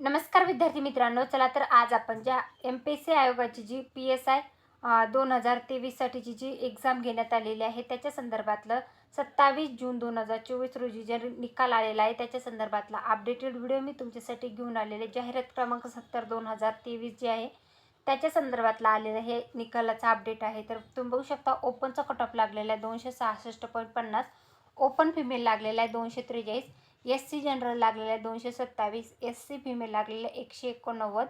नमस्कार विद्यार्थी मित्रांनो चला तर आज आपण ज्या एम पी एस सी आयोगाची जी पी एस आय दोन हजार तेवीससाठीची जी एक्झाम घेण्यात आलेली आहे त्याच्या संदर्भातलं सत्तावीस जून दोन हजार चोवीस रोजी जे निकाल आलेला आहे त्याच्या संदर्भातला अपडेटेड व्हिडिओ मी तुमच्यासाठी घेऊन आलेले. जाहिरात क्रमांक सत्तर दोन हजार तेवीस जे आहे त्याच्या संदर्भातला आलेलं हे निकालाचा अपडेट आहे. तर तुम्ही बघू शकता ओपनचा कट ऑफ लागलेला आहे दोनशे सहासष्ट पॉईंट पन्नास. ओपन फिमेल लागलेला आहे दोनशे त्रेचाळीस. एस सी जनरल लागलेल्या आहे दोनशे सत्तावीस एस सी फिमेल लागलेल्या आहे एकशे एकोणनव्वद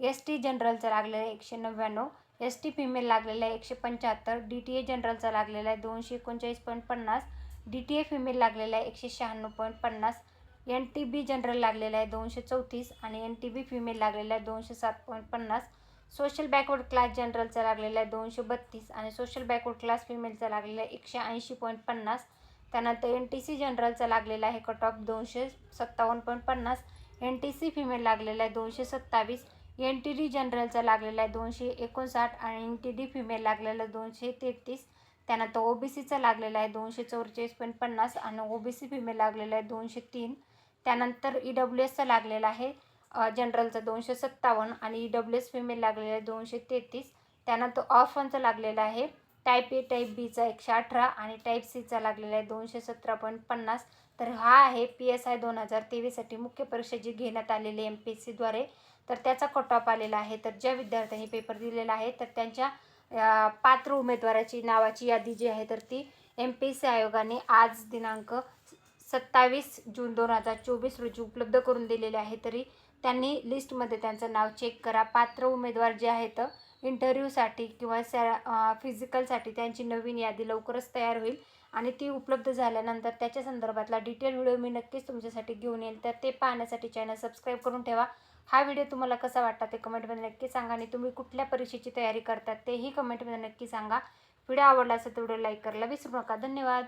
एस टी जनरलचं लागलेलं एकशे नव्याण्णव एस टी फिमेल लागलेला आहे एकशे पंच्याहत्तर डी टी ए जनरलचा लागलेला आहे दोनशे एकोणचाळीस पॉईंट पन्नास डी टी ए फिमेल लागलेला आहे एकशे शहाण्णव पॉईंट पन्नास एन टी बी जनरल लागलेला आहे दोनशे चौतीस आणि एन टी बी फिमेल लागलेला आहे दोनशे सात पॉईंट पन्नास. सोशल बॅकवर्ड क्लास जनरलचा लागलेला आहे दोनशे बत्तीस आणि सोशल बॅकवर्ड क्लास फिमेलचा लागलेला आहे एकशे ऐंशी पॉईंट पन्नास. त्यानंतर एन टी सी जनरलचा लागलेला आहे कट ऑफ दोनशे सत्तावन्न पॉईंट पन्नास. एन टी सी फिमेल लागलेला आहे दोनशे सत्तावीस. एन टी डी जनरलचा लागलेला आहे दोनशे एकोणसाठ आणि एन टी डी फिमेल लागलेला दोनशे तेहतीस. त्यानंतर ओ बी सीचा लागलेला आहे दोनशे चौवेचाळीस पॉईंट पन्नास आणि ओ बी सी फिमेल लागलेला आहे दोनशे तीन. त्यानंतर ई डब्ल्यू एसचा लागलेला आहे जनरलचा दोनशे सत्तावन्न आणि ई डब्ल्यू एस फिमेल लागलेला आहे दोनशे तेहतीस. त्यानंतर ऑफनचा लागलेला आहे टाईप ए टाईप बीचा एकशे अठरा आणि टाईप सीचा लागलेला आहे दोनशे सतरा पॉईंट पन्नास. तर हा आहे पी एस आय दोन हजार तेवीससाठी मुख्य परीक्षा जी घेण्यात आलेली एम पी एस सीद्वारे तर त्याचा कट ऑफ आलेला आहे. तर ज्या विद्यार्थ्यांनी पेपर दिलेला आहे तर त्यांच्या पात्र उमेदवाराची नावाची यादी जी आहे तर ती एम पी एस सी आयोगाने आज दिनांक सत्तावीस जून दोन हजार चोवीस रोजी उपलब्ध करून दिलेले आहे. तरी त्यांनी लिस्टमध्ये त्यांचं नाव चेक करा. पात्र उमेदवार जे आहेत इंटरव्ह्यूसाठी किंवा सॅ फिजिकलसाठी त्यांची नवीन यादी लवकरच तयार होईल आणि ती उपलब्ध झाल्यानंतर त्याच्या संदर्भातला डिटेल व्हिडिओ मी नक्कीच तुमच्यासाठी घेऊन येईल तर ते पाहण्यासाठी चॅनल सबस्क्राईब करून ठेवा. हा व्हिडिओ तुम्हाला कसा वाटला ते कमेंटमध्ये नक्की सांगा आणि तुम्ही कुठल्या परीक्षेची तयारी करतात तेही कमेंटमध्ये नक्की सांगा. व्हिडिओ आवडला असेल तर व्हिडिओ लाईक करायला विसरू नका. धन्यवाद.